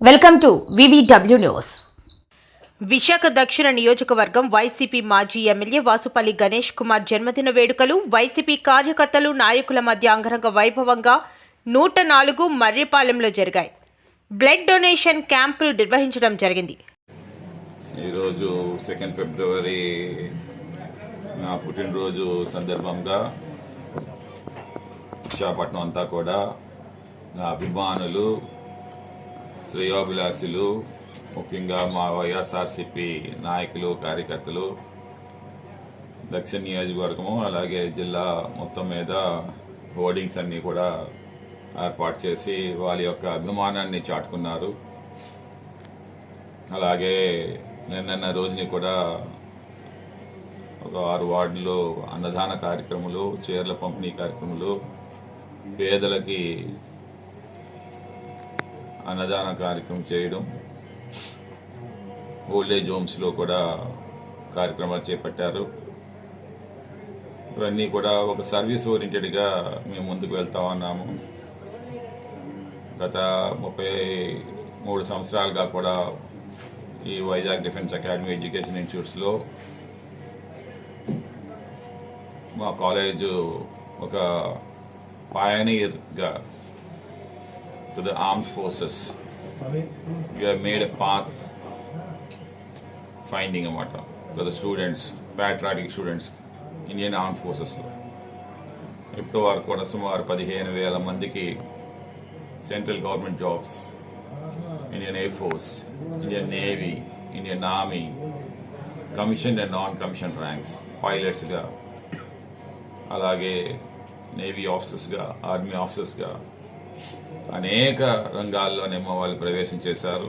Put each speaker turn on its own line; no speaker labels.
Welcome to VVW news
Visakha దక్షిణ నియోజకవర్గం YCP మాజీ ఎమ్మెల్యే వాసుపల్లి గణేష్ కుమార్ జన్మదిన వేడుకలు వైసీపీ కార్యకర్తలు నాయకుల మధ్య అంగరంగ వైభవంగా నూట నాలుగు మర్రిపాలెంలో జరిగాయి. బ్లడ్ డొనేషన్ క్యాంపులు నిర్వహించడం జరిగింది.
ఈరోజు సెకండ్ ఫిబ్రవరి నా పుట్టినరోజు సందర్భంగా విశాఖపట్నం అంతా కూడా నా అభిమానులు శ్రేయోభిలాషులు ముఖ్యంగా మా వైఎస్ఆర్సిపి నాయకులు కార్యకర్తలు దక్షిణ నియోజకవర్గము అలాగే జిల్లా మొత్తం మీద హోర్డింగ్స్ అన్నీ కూడా ఏర్పాటు చేసి వాళ్ళ యొక్క అభిమానాన్ని చాటుకున్నారు. అలాగే నిన్న రోజుని కూడా ఒక ఆరు వార్డులు అన్నదాన కార్యక్రమాలు చీరల పంపిణీ కార్యక్రమాలు పేదలకి అన్నదాన కార్యక్రమం చేయడం. ఓల్డేజ్ హోమ్స్లో కూడా కార్యక్రమాలు చేపట్టారు. ఇవన్నీ కూడా ఒక సర్వీస్ ఓరియంటెడ్గా మేము ముందుకు వెళ్తా ఉన్నాము. గత ముప్పై మూడు సంవత్సరాలుగా కూడా ఈ వైజాగ్ డిఫెన్స్ అకాడమీ ఎడ్యుకేషన్ ఇన్స్టిట్యూట్స్లో మా కాలేజు ఒక పాయనీర్గా to the armed forces you have made a path finding అన్నమాట the students patriotic students Indian arm ఫోర్సెస్లో ఇప్పటి వరకు కూడా సుమారు పదిహేను వేల మందికి central government jobs Indian air force Indian navy Indian army commission and non commission ranks పైలట్స్గా అలాగే navy ఆఫీసర్స్గా army ఆఫీసర్స్గా అనేక రంగాల్లోనేమో వాళ్ళు ప్రవేశం చేశారు.